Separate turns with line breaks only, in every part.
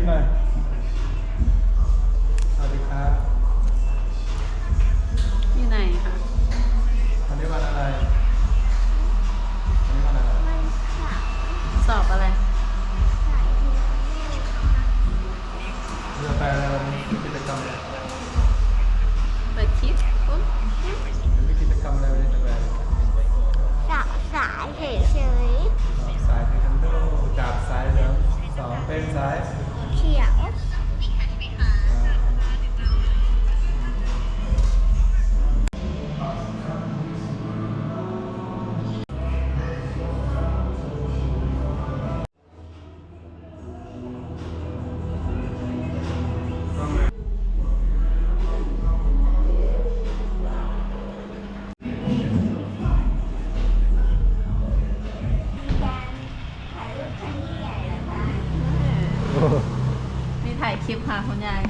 कितना
है।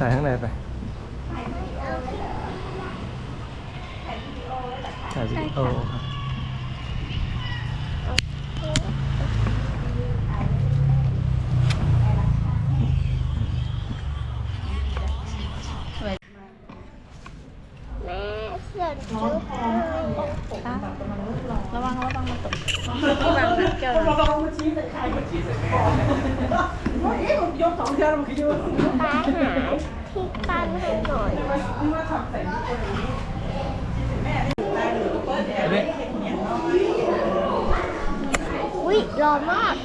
ถ่าย
ข้างในไปถ่ายวิดีโอครับ
สวย
แม่ส่วนจุ๊บ
ค่ะระวังระวังมันตกร ยกสองนะเกี่ยวนะ
ป้าหาที่ปั้นให้หน่อย
อันนี้
อุ้ยร้อนมาก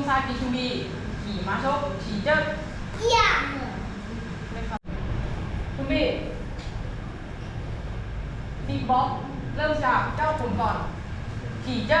งซากีชูบีขี่ม้าชกขี่เจ้าเยี่ยไม่ครับคุณบีดีบ็อกเริ่มจากเจ้าผมก่อนขี่เจ้า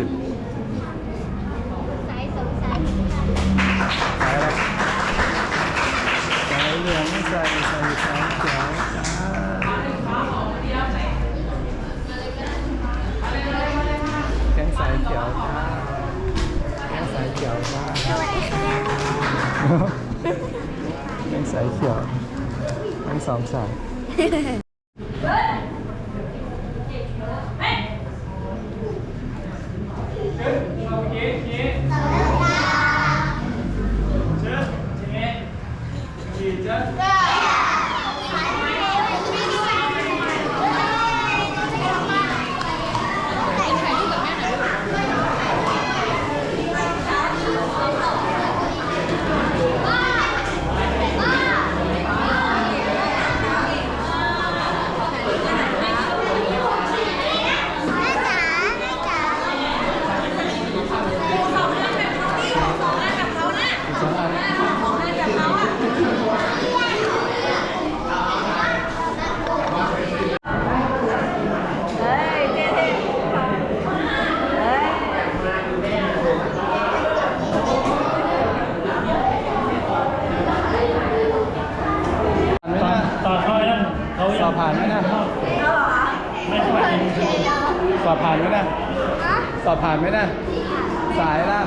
สิ
สายสองสายสา
ยเหลืองใส่
ใส่
สายเขียวจ้า
แก
งสาย
เขียวจ้า
แก
งสา
ย
เขียวจ้า
แกง
สา
ยเขียวทั้งสองสาย สอบผ่านไหมนะ สายละ